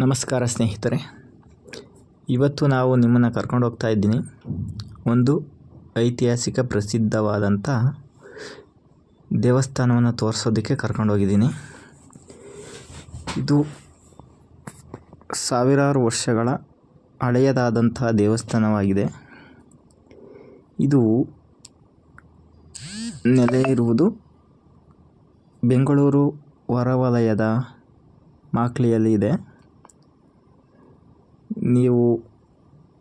ನಮಸ್ಕಾರ ಸ್ನೇಹಿತರೆ. ಇವತ್ತು ನಾವು ನಿಮ್ಮನ್ನು ಕರ್ಕೊಂಡು ಹೋಗ್ತಾ ಇದ್ದೀನಿ. ಒಂದು ಐತಿಹಾಸಿಕ ಪ್ರಸಿದ್ಧವಾದಂಥ ದೇವಸ್ಥಾನವನ್ನು ತೋರಿಸೋದಕ್ಕೆ ಕರ್ಕೊಂಡೋಗಿದ್ದೀನಿ ಇದು ಸಾವಿರಾರು ವರ್ಷಗಳ ಹಳೆಯದಾದಂತಹ ದೇವಸ್ಥಾನವಾಗಿದೆ. ಇದು ನೆಲೆ ಇರುವುದು ಬೆಂಗಳೂರು ಹೊರವಲಯದ ಮಾಕ್ಲಿಯಲ್ಲಿ ಇದೆ. ನೀವು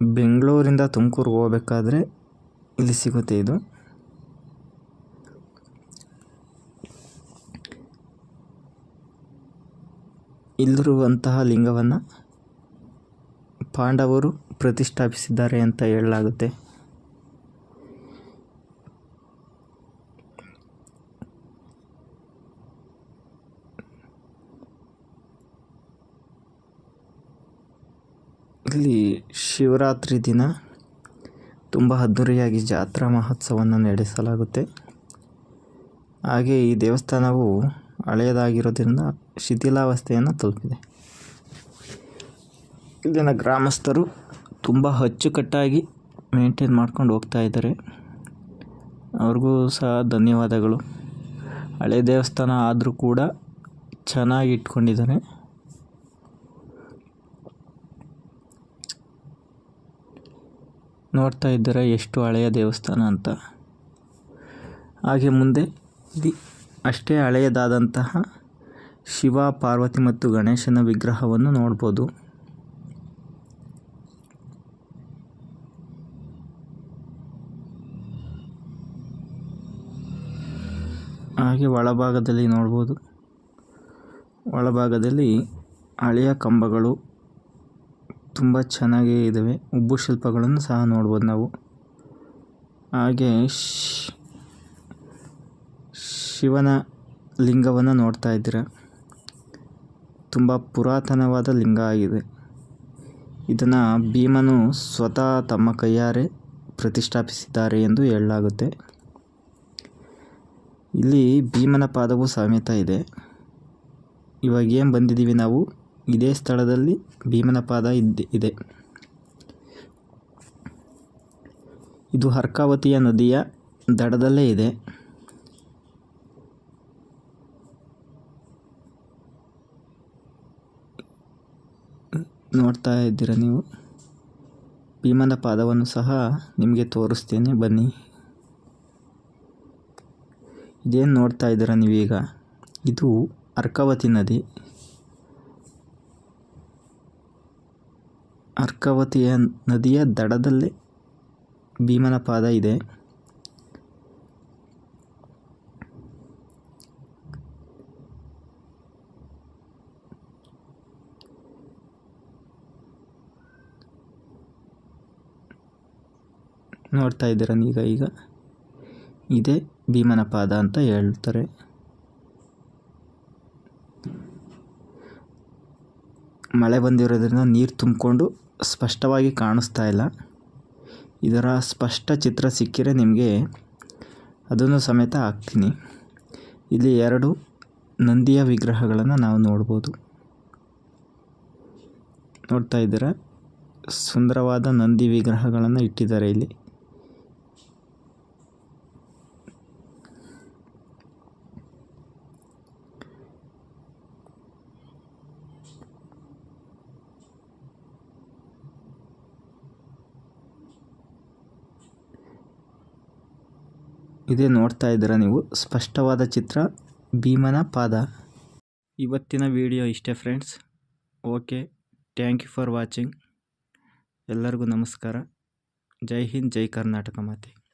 ಬೆಂಗಳೂರಿಂದ ತುಮಕೂರಿಗೆ ಹೋಗ್ಬೇಕಾದ್ರೆ ಇಲ್ಲಿ ಸಿಗುತ್ತೆ ಇದು. ಇಲ್ಲಿರುವಂತಹ ಲಿಂಗವನ್ನು ಪಾಂಡವರು ಪ್ರತಿಷ್ಠಾಪಿಸಿದ್ದಾರೆ ಅಂತ ಹೇಳಲಾಗುತ್ತೆ. ಇಲ್ಲಿ ಶಿವರಾತ್ರಿ ದಿನ ತುಂಬ ಅದ್ಧೂರಿಯಾಗಿ ಜಾತ್ರಾ ಮಹೋತ್ಸವವನ್ನು ನಡೆಸಲಾಗುತ್ತೆ. ಹಾಗೆ ಈ ದೇವಸ್ಥಾನವು ಹಳೆಯದಾಗಿರೋದ್ರಿಂದ ಶಿಥಿಲಾವಸ್ಥೆಯನ್ನು ತಲುಪಿದೆ. ಇಲ್ಲಿನ ಗ್ರಾಮಸ್ಥರು ತುಂಬ ಅಚ್ಚುಕಟ್ಟಾಗಿ ಮೇಂಟೈನ್ ಮಾಡ್ಕೊಂಡು ಹೋಗ್ತಾ ಇದ್ದಾರೆ. ಅವ್ರಿಗೂ ಸಹ ಧನ್ಯವಾದಗಳು. ಹಳೆ ದೇವಸ್ಥಾನ ಆದರೂ ಕೂಡ ಚೆನ್ನಾಗಿ ಇಟ್ಕೊಂಡಿದ್ದಾರೆ ನೋಡ್ತಾ ಇದ್ದೀರಾ ಎಷ್ಟು ಹಳೆಯ ದೇವಸ್ಥಾನ ಅಂತ. ಹಾಗೆ ಮುಂದೆ ಇಲ್ಲಿ ಅಷ್ಟೇ ಹಳೆಯದಾದಂತಹ ಶಿವ, ಪಾರ್ವತಿ ಮತ್ತು ಗಣೇಶನ ವಿಗ್ರಹವನ್ನು ನೋಡ್ಬೋದು. ಹಾಗೆ ಒಳಭಾಗದಲ್ಲಿ ನೋಡ್ಬೋದು. ಒಳಭಾಗದಲ್ಲಿ ಹಳೆಯ ಕಂಬಗಳು ತುಂಬ ಚೆನ್ನಾಗೇ ಇದ್ದಾವೆ ಉಬ್ಬು ಶಿಲ್ಪಗಳನ್ನು ಸಹ ನೋಡ್ಬೋದು ನಾವು. ಹಾಗೆ ಶಿವನ ಲಿಂಗವನ್ನು ನೋಡ್ತಾ ಇದ್ದೀರ? ತುಂಬ ಪುರಾತನವಾದ ಲಿಂಗ ಆಗಿದೆ. ಇದನ್ನು ಭೀಮನು ಸ್ವತಃ ತಮ್ಮ ಕೈಯಾರೆ ಪ್ರತಿಷ್ಠಾಪಿಸಿದ್ದಾರೆ ಎಂದು ಹೇಳಲಾಗುತ್ತೆ. ಇಲ್ಲಿ ಭೀಮನ ಪಾದವು ಸಮೇತ ಇದೆ. ಇವಾಗ ಏನು ಬಂದಿದ್ದೀವಿ ನಾವು? ಇದೇ ಸ್ಥಳದಲ್ಲಿ ಭೀಮನ ಪಾದ ಇದೆ. ಇದು ಹರ್ಕಾವತಿಯ ನದಿಯ ದಡದಲ್ಲೇ ಇದೆ. ನೋಡ್ತಾ ಇದ್ದೀರ ನೀವು? ಭೀಮನ ಪಾದವನ್ನು ಸಹ ನಿಮಗೆ ತೋರಿಸ್ತೇನೆ, ಬನ್ನಿ. ಇದೇನು ನೋಡ್ತಾ ಇದ್ದೀರ ನೀವೀಗ? ಇದು ಅರ್ಕಾವತಿ ನದಿ. ಅರ್ಕಾವತಿಯ ನದಿಯ ದಡದಲ್ಲಿ ಭೀಮನ ಪಾದ ಇದೆ. ನೋಡ್ತಾ ಇದ್ದೀರ ಈಗ ಈಗ? ಇದೇ ಭೀಮನ ಪಾದ ಅಂತ ಹೇಳ್ತಾರೆ. ಮಳೆ ಬಂದಿರೋದ್ರಿಂದ ನೀರು ತುಂಬಿಕೊಂಡು ಸ್ಪಷ್ಟವಾಗಿ ಕಾಣಿಸ್ತಾ ಇಲ್ಲ. ಇದರ ಸ್ಪಷ್ಟ ಚಿತ್ರ ಸಿಕ್ಕಿರೆ ನಿಮಗೆ ಅದನ್ನು ಸಮೇತ ಹಾಕ್ತೀನಿ. ಇಲ್ಲಿ ಎರಡು ನಂದಿಯ ವಿಗ್ರಹಗಳನ್ನು ನಾವು ನೋಡ್ಬೋದು. ನೋಡ್ತಾ ಇದ್ದೀರಾ? ಸುಂದರವಾದ ನಂದಿ ವಿಗ್ರಹಗಳನ್ನು ಇಟ್ಟಿದ್ದಾರೆ ಇಲ್ಲಿ. ಇದೇ ನೋಡ್ತಾ ಇದ್ದೀರಾ ನೀವು? ಸ್ಪಷ್ಟವಾದ ಚಿತ್ರ, ಭೀಮನ ಪಾದ. ಇವತ್ತಿನ ವಿಡಿಯೋ ಇಷ್ಟೇ friends okay thank you for watching ಎಲ್ಲರಿಗೂ ನಮಸ್ಕಾರ. ಜೈ ಹಿಂದ್, ಜೈ ಕರ್ನಾಟಕ ಮಾತೆ.